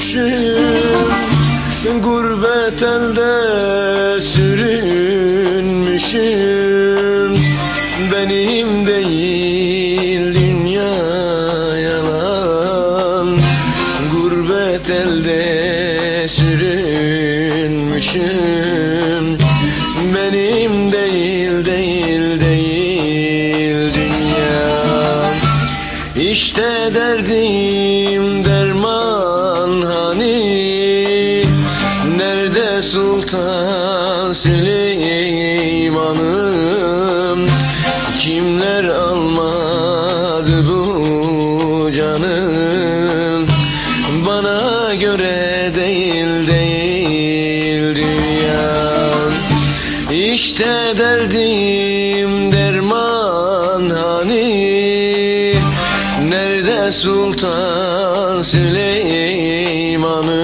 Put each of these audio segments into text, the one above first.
büyümüşüm Gurbet elde sürünmüşüm. Benim değil dünya yalan. Gurbet elde sürünmüşüm. Benim değil değil değil dünya. İşte derdim Sultan Süleyman'ım Kimler almadı bu canım Bana göre değil değil dünya İşte derdim derman hani. Nerede Sultan Süleyman'ım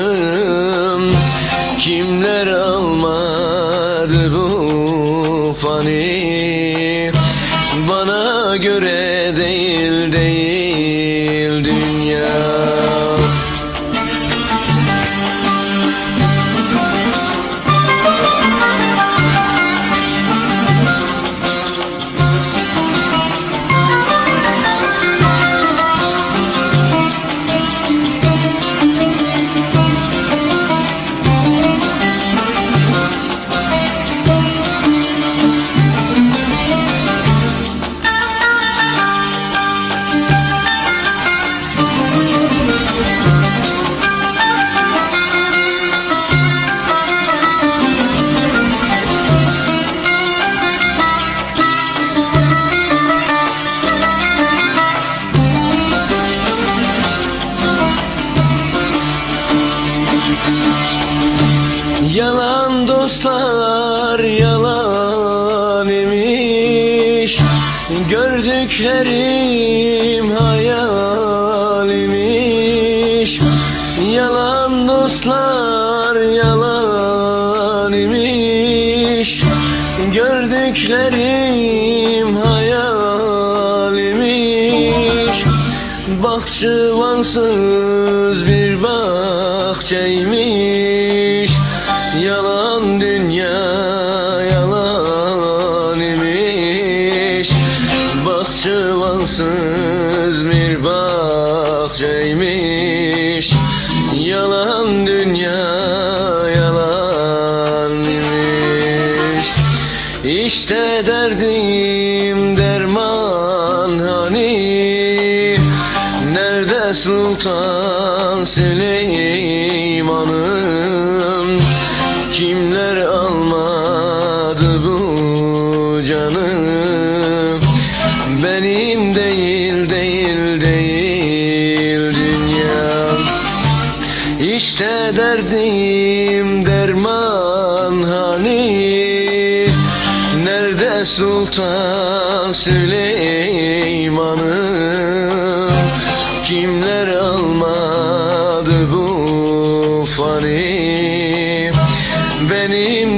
değil Yalan dostlar yalan imiş. Gördüklerim hayal imiş. Yalan dostlar yalan imiş. Gördüklerim hayal imiş. Bahçıvansız bir bahçeymiş Yalan dünya yalan imiş. Bahçıvansız bir bahçeymiş Yalan dünya yalan imiş. İşte derdim derman hani. Nerede Sultan Süleyman'ım Kimler almadı bu canım Benim değil değil değil dünyam. İşte derdim derman hani. Nerede Sultan Süleyman'ım Kimler almadı Benim